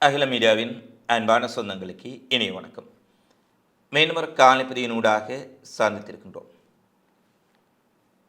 அகில மீடியாவின் அன்பான சொந்தங்களுக்கு இனிய வணக்கம். மீனவர் காலைப்பதியினூடாக சார்ந்திருக்கின்றோம்.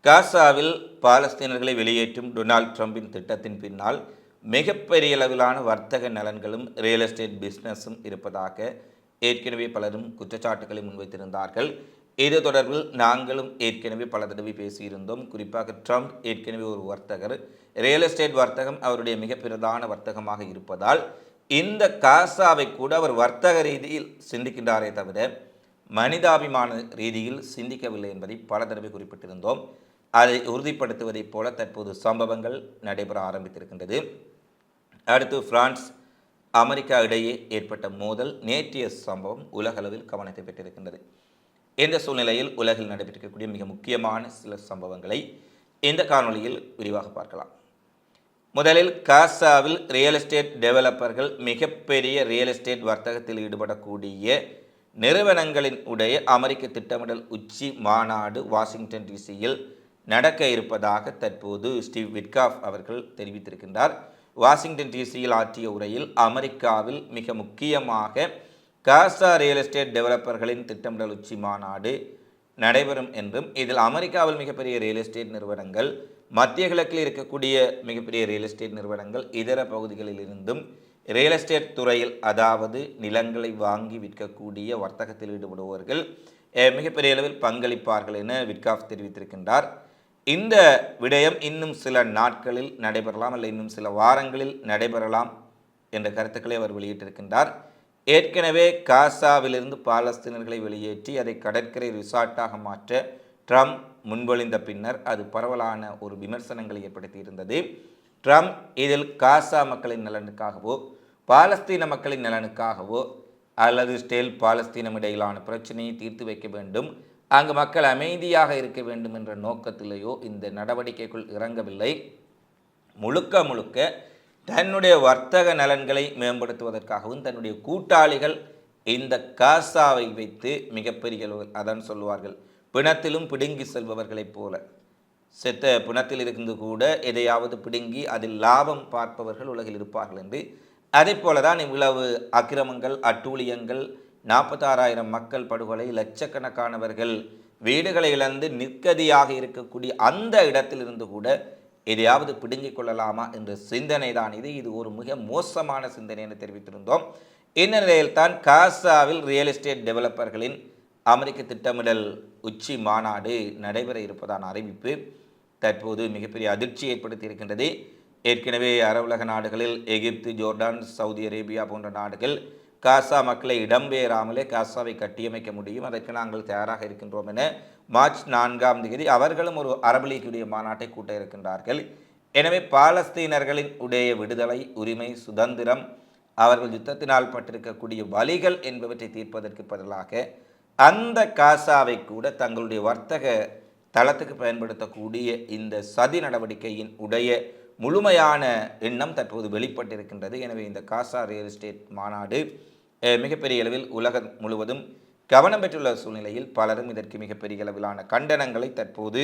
காசாவில் பாலஸ்தீனர்களை வெளியேற்றும் டொனால்ட் ட்ரம்பின் திட்டத்தின் பின்னால் மிகப்பெரிய அளவிலான வர்த்தக நலன்களும் ரியல் எஸ்டேட் பிஸ்னஸும் இருப்பதாக ஏற்கனவே பலரும் குற்றச்சாட்டுகளை முன்வைத்திருந்தார்கள். இது தொடர்பில் நாங்களும் ஏற்கனவே பல தடவை பேசியிருந்தோம். குறிப்பாக ட்ரம்ப் ஏற்கனவே ஒரு வர்த்தகர். ரியல் எஸ்டேட் வர்த்தகம் அவருடைய மிக பிரதான வர்த்தகமாக இருப்பதால் இந்த காசாவை கூட அவர் வர்த்தக ரீதியில் சிந்திக்கின்றாரே தவிர மனிதாபிமான ரீதியில் சிந்திக்கவில்லை என்பதை பல தடவை குறிப்பிட்டிருந்தோம். அதை உறுதிப்படுத்துவதைப் போல தற்போது சம்பவங்கள் நடைபெற ஆரம்பித்திருக்கின்றது. அடுத்து பிரான்ஸ் அமெரிக்கா இடையே ஏற்பட்ட மோதல் நேற்றைய சம்பவம் உலகளவில் கவனத்தை பெற்றிருக்கின்றது. இந்த சூழ்நிலையில் உலகில் நடைபெற்றிருக்கக்கூடிய மிக முக்கியமான சில சம்பவங்களை இந்த காணொளியில் விரிவாக பார்க்கலாம். முதலில் காசாவில் ரியல் எஸ்டேட் டெவலப்பர்கள் மிகப்பெரிய ரியல் எஸ்டேட் வர்த்தகத்தில் ஈடுபடக்கூடிய நிறுவனங்களின் உடைய அமெரிக்க திட்டமிடல் உச்சி மாநாடு வாஷிங்டன் டிசியில் நடக்க இருப்பதாக தற்போது ஸ்டீவ் விட்காஃப் அவர்கள் தெரிவித்திருக்கின்றார். வாஷிங்டன் டிசியில் ஆற்றிய உரையில் அமெரிக்காவில் மிக முக்கியமாக காசா ரியல் எஸ்டேட் டெவலப்பர்களின் திட்டமிடல் உச்சி மாநாடு நடைபெறும் என்றும் இதில் அமெரிக்காவில் மிகப்பெரிய ரியல் எஸ்டேட் நிறுவனங்கள் மத்திய கிழக்கில் இருக்கக்கூடிய மிகப்பெரிய ரியல் எஸ்டேட் நிறுவனங்கள் இதர பகுதிகளில் இருந்தும் ரியல் எஸ்டேட் துறையில் அதாவது நிலங்களை வாங்கி விற்கக்கூடிய வர்த்தகத்தில் ஈடுபடுபவர்கள் மிகப்பெரிய அளவில் பங்களிப்பார்கள் என விட்காஃப் தெரிவித்திருக்கின்றார். இந்த விடயம் இன்னும் சில நாட்களில் நடைபெறலாம் அல்ல இன்னும் சில வாரங்களில் நடைபெறலாம் என்ற கருத்துக்களை அவர் வெளியிட்டிருக்கின்றார். ஏற்கனவே காசாவிலிருந்து பாலஸ்தீனர்களை வெளியேற்றி அதை கடற்கரை ரிசார்ட்டாக மாற்ற ட்ரம்ப் முன்வழிந்த பின்னர் அது பரவலான ஒரு விமர்சனங்களை ஏற்படுத்தியிருந்தது. ட்ரம்ப் இதில் காசா மக்களின் நலனுக்காகவோ பாலஸ்தீன மக்களின் நலனுக்காகவோ அல்லது ஸ்டேல் பாலஸ்தீனம் இடையிலான பிரச்சனையை தீர்த்து வைக்க வேண்டும் அங்கு மக்கள் அமைதியாக இருக்க வேண்டும் என்ற நோக்கத்திலேயோ இந்த நடவடிக்கைக்குள் இறங்கவில்லை. முழுக்க முழுக்க தன்னுடைய வர்த்தக நலன்களை மேம்படுத்துவதற்காகவும் தன்னுடைய கூட்டாளிகள் இந்த காசாவை வைத்து மிகப்பெரிய அதான் சொல்லுவார்கள். பிணத்திலும் பிடுங்கி செல்பவர்களைப் போல. செத்த பிணத்தில் இருந்து கூட எதையாவது பிடுங்கி அதில் லாபம் பார்ப்பவர்கள் உலகில் இருப்பார்கள் என்று. அதே போல தான் இவ்வளவு அக்கிரமங்கள் அட்டூழியங்கள் நாற்பத்தாறாயிரம் மக்கள் படுகொலை லட்சக்கணக்கானவர்கள் வீடுகளை இழந்து நிற்கதியாக இருக்கக்கூடிய அந்த இடத்திலிருந்து கூட எதையாவது பிடுங்கிக் கொள்ளலாமா என்ற சிந்தனை தான் இது. இது ஒரு மிக மோசமான சிந்தனை என தெரிவித்திருந்தோம். இந்த நிலையில்தான் காசாவில் ரியல் எஸ்டேட் டெவலப்பர்களின் அமெரிக்க திட்டமிடல் உச்சி மாநாடு நடைபெற இருப்பதான அறிவிப்பு தற்போது மிகப்பெரிய அதிர்ச்சி ஏற்படுத்தி இருக்கின்றது ஏற்கனவே அரவுலக நாடுகளில் எகிப்து ஜோர்டான் சவுதி அரேபியா போன்ற நாடுகள் காசா மக்களை இடம்பெயராமலே காசாவை கட்டியமைக்க முடியும். அதற்கு நாங்கள் தயாராக இருக்கின்றோம் என மார்ச் நான்காம் தேதி அவர்களும் ஒரு அரபு லீக்குடைய மாநாட்டை கூட்ட இருக்கின்றார்கள். எனவே பாலஸ்தீனர்களின் உடைய விடுதலை உரிமை சுதந்திரம் அவர்கள் யுத்தத்தினால் பட்டிருக்கக்கூடிய வழிகள் என்பவற்றை தீர்ப்பதற்கு பதிலாக அந்த காசாவை கூட தங்களுடைய வர்த்தக தளத்துக்கு பயன்படுத்தக்கூடிய இந்த சதி நடவடிக்கையின் உடைய முழுமையான எண்ணம் தற்போது வெளிப்பட்டிருக்கின்றது. எனவே இந்த காசா ரியல் எஸ்டேட் மாநாடு மிகப்பெரிய அளவில் உலகம் முழுவதும் கவனம் பெற்றுள்ள சூழ்நிலையில் பலரும் இதற்கு மிகப்பெரிய அளவிலான கண்டனங்களை தற்போது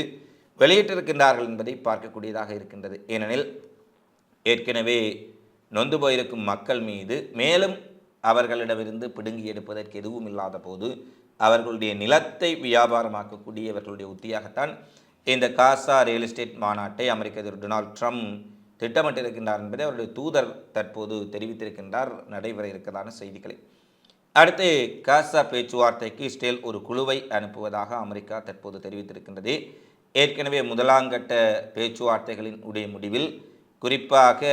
வெளியிட்டிருக்கின்றார்கள் என்பதை பார்க்கக்கூடியதாக இருக்கின்றது. ஏனெனில் ஏற்கனவே நொந்து போயிருக்கும் மக்கள் மீது மேலும் அவர்களிடமிருந்து பிடுங்கி எடுப்பதற்கு எதுவும் இல்லாத போது அவர்களுடைய நிலத்தை வியாபாரமாக்கக்கூடியவர்களுடைய உத்தியாகத்தான் இந்த காசா ரியல் எஸ்டேட் மாநாட்டை அமெரிக்க அதிபர் டொனால்ட் ட்ரம்ப் திட்டமிட்டிருக்கின்றார் என்பதை அவருடைய தூதர் தற்போது தெரிவித்திருக்கின்றார் நடைபெற இருக்கிறதான செய்திகளை. அடுத்து காசா பேச்சுவார்த்தைக்கு இஸ்ரேல் ஒரு குழுவை அனுப்புவதாக அமெரிக்கா தற்போது தெரிவித்திருக்கின்றது. ஏற்கனவே முதலாங்கட்ட பேச்சுவார்த்தைகளின் உடைய முடிவில் குறிப்பாக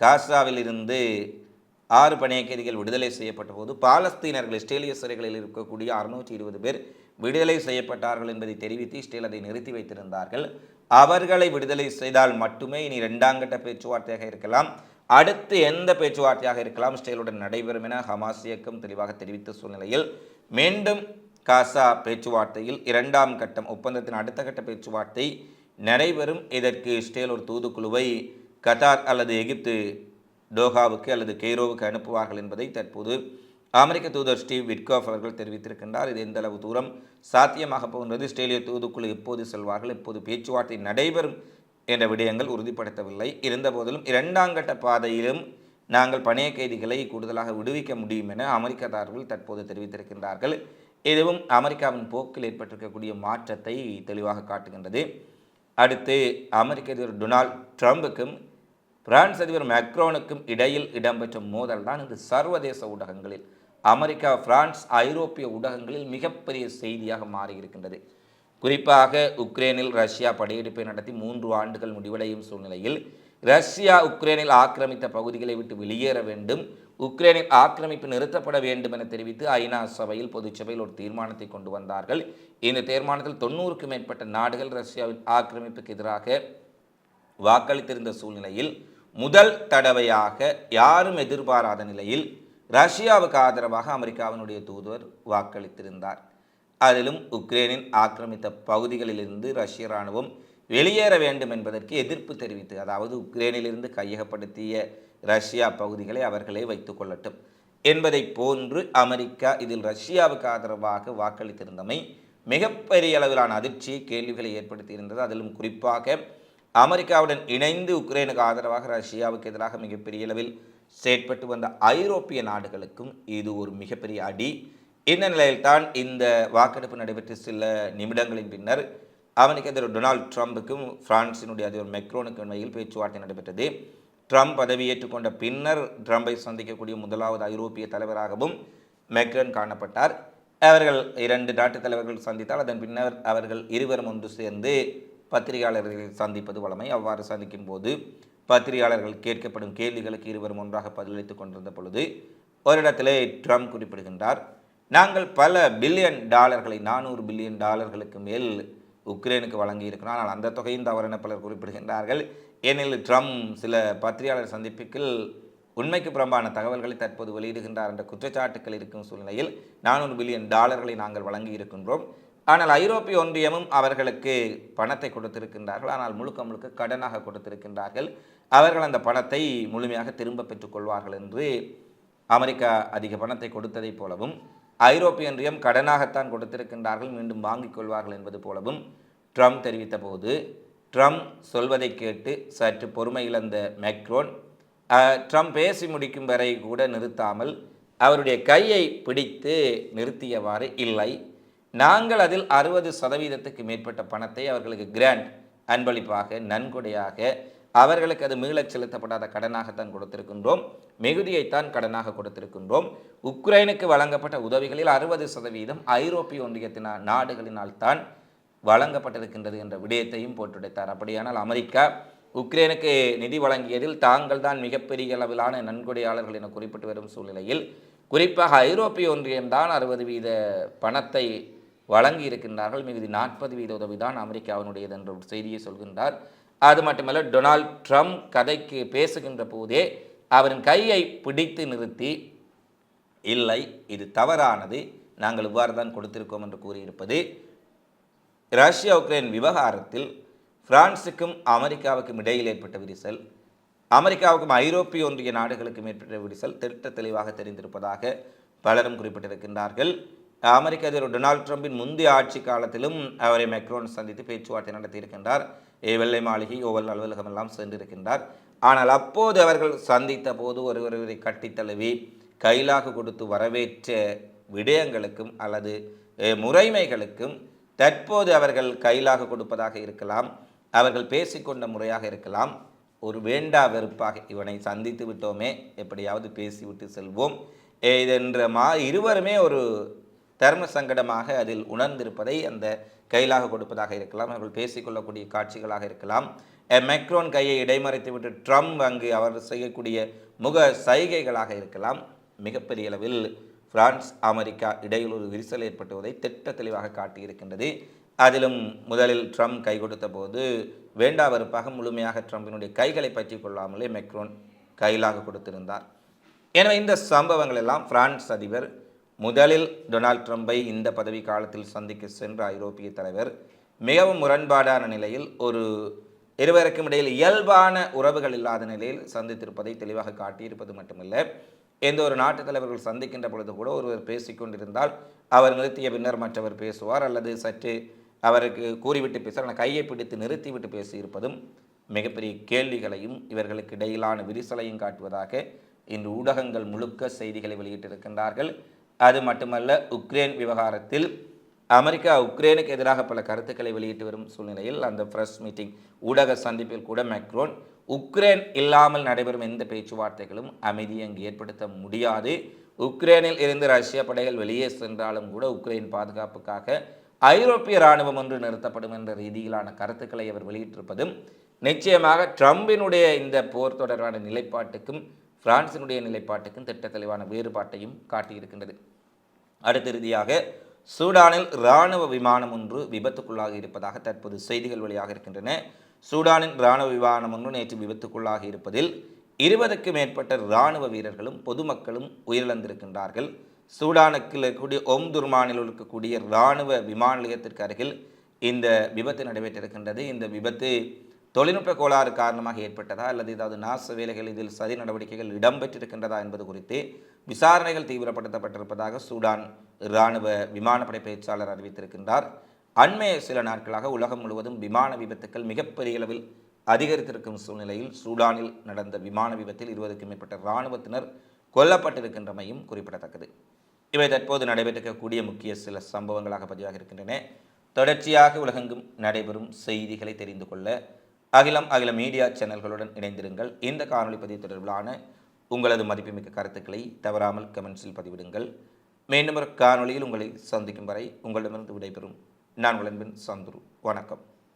காசாவில் இருந்து ஆறு பணைய கைதிகள் விடுதலை செய்யப்பட்ட போது பாலஸ்தீனர்கள் இஸ்ரேலிய சிறைகளில் இருக்கக்கூடிய அறுநூற்றி இருபது பேர் விடுதலை செய்யப்பட்டார்கள் என்பதை தெரிவித்து இஸ்ரேல் அதை நிறுத்தி வைத்திருந்தார்கள். அவர்களை விடுதலை செய்தால் மட்டுமே இனி இரண்டாம் கட்ட பேச்சுவார்த்தையாக இருக்கலாம். அடுத்து எந்த பேச்சுவார்த்தையாக இருக்கலாம்? இஸ்ரேலுடன் நடைபெறும் என ஹமாஸ் இயக்கம் தெளிவாக தெரிவித்த சூழ்நிலையில் மீண்டும் காசா பேச்சுவார்த்தையில் இரண்டாம் கட்டம் ஒப்பந்தத்தின் அடுத்த கட்ட பேச்சுவார்த்தை நடைபெறும். இதற்கு இஸ்ரேல் ஒரு தூதுக்குழுவை கத்தார் அல்லது எகிப்து டோஹாவுக்கு அல்லது கெய்ரோவுக்கு அனுப்புவார்கள் என்பதை தற்போது அமெரிக்க தூதர் ஸ்டீவ் விட்காஃப் அவர்கள் தெரிவித்திருக்கின்றார். இது எந்த அளவு தூரம் சாத்தியமாக போகின்றது? இஸ்ரேலிய தூதுக்குழு எப்போது செல்வார்கள்? எப்போது பேச்சுவார்த்தை நடைபெறும் என்ற விடயங்கள் உறுதிப்படுத்தவில்லை. இருந்தபோதிலும் இரண்டாம் கட்ட பாதையிலும் நாங்கள் பணைய கைதிகளை கூடுதலாக விடுவிக்க முடியும் என அமெரிக்க தார்கள் தற்போது தெரிவித்திருக்கின்றார்கள். இதுவும் அமெரிக்காவின் போக்கில் ஏற்பட்டிருக்கக்கூடிய மாற்றத்தை தெளிவாக காட்டுகின்றது. அடுத்து அமெரிக்க அதிபர் டொனால்ட் ட்ரம்புக்கும் பிரான்ஸ் அதிபர் மேக்ரோனுக்கும் இடையில் இடம்பெற்ற மோதல் தான் இந்த சர்வதேச ஊடகங்களில் அமெரிக்கா பிரான்ஸ் ஐரோப்பிய ஊடகங்களில் மிகப்பெரிய செய்தியாக மாறியிருக்கின்றது. குறிப்பாக உக்ரைனில் ரஷ்யா படையெடுப்பை நடத்தி மூன்று ஆண்டுகள் முடிவடையும் சூழ்நிலையில் ரஷ்யா உக்ரைனில் ஆக்கிரமித்த பகுதிகளை விட்டு வெளியேற வேண்டும் உக்ரைனில் ஆக்கிரமிப்பு நிறுத்தப்பட வேண்டும் என தெரிவித்து ஐநா சபையில் பொதுச்சபையில் ஒரு தீர்மானத்தை கொண்டு வந்தார்கள். இந்த தீர்மானத்தில் தொண்ணூறுக்கும் மேற்பட்ட நாடுகள் ரஷ்யாவின் ஆக்கிரமிப்புக்கு எதிராக வாக்களித்திருந்த சூழ்நிலையில் முதல் தடவையாக யாரும் எதிர்பாராத நிலையில் ரஷ்யாவுக்கு ஆதரவாக அமெரிக்காவினுடைய தூதுவர் வாக்களித்திருந்தார். அதிலும் உக்ரைனின் ஆக்கிரமித்த பகுதிகளிலிருந்து ரஷ்ய இராணுவம் வெளியேற வேண்டும் என்பதற்கு எதிர்ப்பு தெரிவித்து அதாவது உக்ரைனிலிருந்து கையகப்படுத்திய ரஷ்யா பகுதிகளை அவர்களே வைத்து கொள்ளட்டும். என்பதை போன்று அமெரிக்கா இதில் ரஷ்யாவுக்கு ஆதரவாக வாக்களித்திருந்தமை மிகப்பெரிய அளவிலான அதிர்ச்சி கேள்விகளை ஏற்படுத்தியிருந்தது. அதிலும் குறிப்பாக அமெரிக்காவுடன் இணைந்து உக்ரைனுக்கு ஆதரவாக ரஷ்யாவுக்கு எதிராக மிகப்பெரிய அளவில் செயற்பட்டு வந்த ஐரோப்பிய நாடுகளுக்கும் இது ஒரு மிகப்பெரிய அடி. இந்த நிலையில்தான் இந்த வாக்கெடுப்பு நடைபெற்ற சில நிமிடங்களின் பின்னர் அமெரிக்க அதிபர் டொனால்ட் ட்ரம்புக்கும் பிரான்சினுடைய அதிபர் மெக்ரோனுக்கு இடையில் பேச்சுவார்த்தை நடைபெற்றது. ட்ரம்ப் பதவியேற்றுக் கொண்ட பின்னர் ட்ரம்பை சந்திக்கக்கூடிய முதலாவது ஐரோப்பிய தலைவராகவும் மெக்ரன் காணப்பட்டார். அவர்கள் இரண்டு நாட்டு தலைவர்கள் சந்தித்தால் அதன் பின்னர் அவர்கள் இருவரும் ஒன்று சேர்ந்து பத்திரிகையாளர்களை சந்திப்பது வழமை. அவ்வாறு சந்திக்கும் போது பத்திரிகையாளர்கள் கேட்கப்படும் கேள்விகளுக்கு இருவரும் ஒன்றாக பதிலளித்துக் கொண்டிருந்த பொழுது ஒரு இடத்திலே ட்ரம்ப் குறிப்பிடுகின்றார் நாங்கள் பல பில்லியன் டாலர்களை நானூறு பில்லியன் டாலர்களுக்கு மேல் உக்ரைனுக்கு வழங்கியிருக்கிறோம். ஆனால் அந்த தொகையும் தவறென பலர் குறிப்பிடுகின்றார்கள். ஏனெனில் ட்ரம்ப் சில பத்திரிகையாளர் சந்திப்புகள் உண்மைக்கு புறம்பான தகவல்களை தற்போது வெளியிடுகின்றார் என்ற குற்றச்சாட்டுக்கள் இருக்கும் சூழ்நிலையில் நானூறு பில்லியன் டாலர்களை நாங்கள் வழங்கி இருக்கின்றோம் ஆனால் ஐரோப்பிய ஒன்றியமும் அவர்களுக்கு பணத்தை கொடுத்திருக்கின்றார்கள். ஆனால் முழுக்க முழுக்க கடனாக கொடுத்திருக்கின்றார்கள். அவர்கள் அந்த பணத்தை முழுமையாக திரும்ப பெற்றுக்கொள்வார்கள் என்று அமெரிக்கா அதிக பணத்தை கொடுத்ததைப் போலவும் ஐரோப்பிய ஒன்றியம் கடனாகத்தான் கொடுத்திருக்கின்றார்கள் மீண்டும் வாங்கிக் கொள்வார்கள் என்பது போலவும் ட்ரம்ப் தெரிவித்த போது ட்ரம்ப் சொல்வதை கேட்டு சற்று பொறுமை இழந்த மேக்ரோன் ட்ரம்ப் பேசி முடிக்கும் வரை கூட நிறுத்தாமல் அவருடைய கையை பிடித்து நிறுத்தியவாறு இல்லை. நாங்கள் அதில் அறுபது சதவீதத்துக்கு மேற்பட்ட பணத்தை அவர்களுக்கு கிராண்ட் அன்பளிப்பாக நன்கொடையாக அவர்களுக்கு அது மீளச் செலுத்தப்படாத கடனாகத்தான் கொடுத்திருக்கின்றோம். மிகுதியைத்தான் கடனாக கொடுத்திருக்கின்றோம். உக்ரைனுக்கு வழங்கப்பட்ட உதவிகளில் அறுபது சதவீதம் ஐரோப்பிய ஒன்றியத்தின நாடுகளினால் தான் வழங்கப்பட்டிருக்கின்றது என்ற விடயத்தையும் போட்டுடைத்தார். அப்படியானால் அமெரிக்கா உக்ரைனுக்கு நிதி வழங்கியதில் தாங்கள் தான் மிகப்பெரிய அளவிலான நன்கொடையாளர்கள் என குறிப்பிட்டு வரும் சூழ்நிலையில் குறிப்பாக ஐரோப்பிய ஒன்றியம்தான் அறுபது வீத பணத்தை வழங்கி இருக்கின்றார்கள். மிகுதி நாற்பது வீத உதவிதான் அமெரிக்காவினுடையது என்ற ஒரு செய்தியை சொல்கின்றார். அது மட்டுமல்ல டொனால்ட் ட்ரம்ப் கதைக்கு பேசுகின்ற போதே அவரின் கையை பிடித்து நிறுத்தி இல்லை இது தவறானது நாங்கள் இவ்வாறு தான் கொடுத்திருக்கோம் என்று கூறியிருப்பது ரஷ்யா உக்ரைன் விவகாரத்தில் பிரான்சுக்கும் அமெரிக்காவுக்கும் இடையில் ஏற்பட்ட விரிசல் அமெரிக்காவுக்கும் ஐரோப்பிய ஒன்றிய நாடுகளுக்கும் ஏற்பட்ட விரிசல் திட்ட தெளிவாக தெரிந்திருப்பதாக பலரும் குறிப்பிட்டிருக்கின்றார்கள். அமெரிக்க அதிபர் டொனால்ட் ட்ரம்பின் முந்தைய ஆட்சி காலத்திலும் அவரை மெக்ரோன் சந்தித்து பேச்சுவார்த்தை நடத்தியிருக்கின்றார். வெள்ளை மாளிகை ஓவல் அலுவலகம் எல்லாம் சென்றிருக்கின்றார். ஆனால் அப்போது அவர்கள் சந்தித்த போது ஒருவரை கட்டித்தழுவி கையிலாக கைலாக கொடுத்து வரவேற்ற விடயங்களுக்கும் அல்லது முறைமைகளுக்கும் தற்போது அவர்கள் கைலாக கொடுப்பதாக இருக்கலாம் அவர்கள் பேசிக்கொண்ட முறையாக இருக்கலாம். ஒரு வேண்டா வெறுப்பாக இவனை சந்தித்து விட்டோமே எப்படியாவது பேசிவிட்டு செல்வோம். இதென்ற மா இருவருமே ஒரு தர்ம சங்கடமாக அதில் உணர்ந்திருப்பதை அந்த கையிலாக கொடுப்பதாக இருக்கலாம். அவர்கள் பேசிக்கொள்ளக்கூடிய காட்சிகளாக இருக்கலாம். மெக்ரோன் கையை இடைமறைத்து விட்டு ட்ரம்ப் அங்கு அவர் செய்யக்கூடிய முக சைகைகளாக இருக்கலாம். மிகப்பெரிய அளவில் பிரான்ஸ் அமெரிக்கா இடையில் ஒரு விரிசல் ஏற்பட்டுவதை திட்ட தெளிவாக காட்டியிருக்கின்றது. அதிலும் முதலில் ட்ரம்ப் கை கொடுத்த போது வேண்டா வெறுப்பாக முழுமையாக ட்ரம்பினுடைய கைகளை பற்றி கொள்ளாமலே மெக்ரோன் கையிலாக கொடுத்திருந்தார். எனவே இந்த சம்பவங்கள் எல்லாம் பிரான்ஸ் அதிபர் முதலில் டொனால்ட் ட்ரம்பை இந்த பதவி காலத்தில் சந்திக்க சென்ற ஐரோப்பிய தலைவர் மிகவும் முரண்பாடான நிலையில் ஒரு இருவருக்கும் இடையில் இயல்பான உறவுகள் இல்லாத நிலையில் சந்தித்திருப்பதை தெளிவாக காட்டியிருப்பது மட்டுமில்லை எந்த ஒரு நாட்டு தலைவர்கள் சந்திக்கின்ற பொழுது கூட ஒருவர் பேசிக்கொண்டிருந்தால் அவர் நிறுத்திய பின்னர் மற்றவர் பேசுவார் அல்லது சற்று அவருக்கு கூறிவிட்டு பேசுவார் ஆனால் கையை பிடித்து நிறுத்திவிட்டு பேசியிருப்பதும் மிகப்பெரிய கேள்விகளையும் இவர்களுக்கு இடையிலான விரிசலையும் காட்டுவதாக இன்று ஊடகங்கள் முழுக்க செய்திகளை வெளியிட்டிருக்கின்றார்கள். அது மட்டுமல்ல உக்ரைன் விவகாரத்தில் அமெரிக்கா உக்ரைனுக்கு எதிராக பல கருத்துக்களை வெளியிட்டு வரும் சூழ்நிலையில் அந்த ப்ரெஸ் மீட்டிங் ஊடக சந்திப்பில் கூட மேக்ரோன் உக்ரைன் இல்லாமல் நடைபெறும் எந்த பேச்சுவார்த்தைகளும் அமைதியை அங்கு ஏற்படுத்த முடியாது. உக்ரைனில் இருந்து ரஷ்ய படைகள் வெளியே சென்றாலும் கூட உக்ரைன் பாதுகாப்புக்காக ஐரோப்பிய இராணுவம் ஒன்று நிறுத்தப்படும் என்ற ரீதியிலான கருத்துக்களை அவர் வெளியிட்டிருப்பதும் நிச்சயமாக ட்ரம்பினுடைய இந்த போர் தொடர்பான நிலைப்பாட்டுக்கும் பிரான்சினுடைய நிலைப்பாட்டுக்கும் திட்ட தெளிவான வேறுபாட்டையும் காட்டியிருக்கின்றது. அடுத்த இறுதியாக சூடானில் இராணுவ விமானம் ஒன்று விபத்துக்குள்ளாகி இருப்பதாக தற்போது செய்திகள் வெளியாக இருக்கின்றன. சூடானின் இராணுவ விமானம் ஒன்று நேற்று விபத்துக்குள்ளாகி இருப்பதில் இருபதுக்கும் மேற்பட்ட இராணுவ வீரர்களும் பொதுமக்களும் உயிரிழந்திருக்கின்றார்கள். சூடானுக்கு இருக்கக்கூடிய ஒம்துர்மானில் இருக்கக்கூடிய இராணுவ விமான நிலையத்திற்கு அருகில் இந்த விபத்து நடைபெற்றிருக்கின்றது. இந்த விபத்து தொழில்நுட்ப கோளாறு காரணமாக ஏற்பட்டதா அல்லது ஏதாவது நாச வேலைகள் இதில் சதி நடவடிக்கைகள் இடம்பெற்றிருக்கின்றதா என்பது குறித்து விசாரணைகள் தீவிரப்படுத்தப்பட்டிருப்பதாக சூடான் இராணுவ விமானப்படை பேச்சாளர் அறிவித்திருக்கின்றார். அண்மைய சில நாட்களாக உலகம் முழுவதும் விமான விபத்துக்கள் மிகப்பெரிய அளவில் அதிகரித்திருக்கும் சூழ்நிலையில் சூடானில் நடந்த விமான விபத்தில் இருபதுக்கும் மேற்பட்ட இராணுவத்தினர் கொல்லப்பட்டிருக்கின்றமையும் குறிப்பிடத்தக்கது. இவை தற்போது நடைபெற்றிருக்கக்கூடிய முக்கிய சில சம்பவங்களாக பதிவாக இருக்கின்றன தொடர்ச்சியாக உலகெங்கும் நடைபெறும் செய்திகளை தெரிந்து கொள்ள அகிலம் அகில மீடியா சேனல்களுடன் இணைந்திருங்கள். இந்த காணொலி பதிவு தொடர்பிலான உங்களது மதிப்புமிக்க கருத்துக்களை தவறாமல் கமெண்ட்ஸில் பதிவிடுங்கள். மீண்டும் ஒரு காணொலியில் உங்களை சந்திக்கும் வரை உங்களிடமிருந்து விடைபெறும். நான் விளம்பின் சந்துரு. வணக்கம்.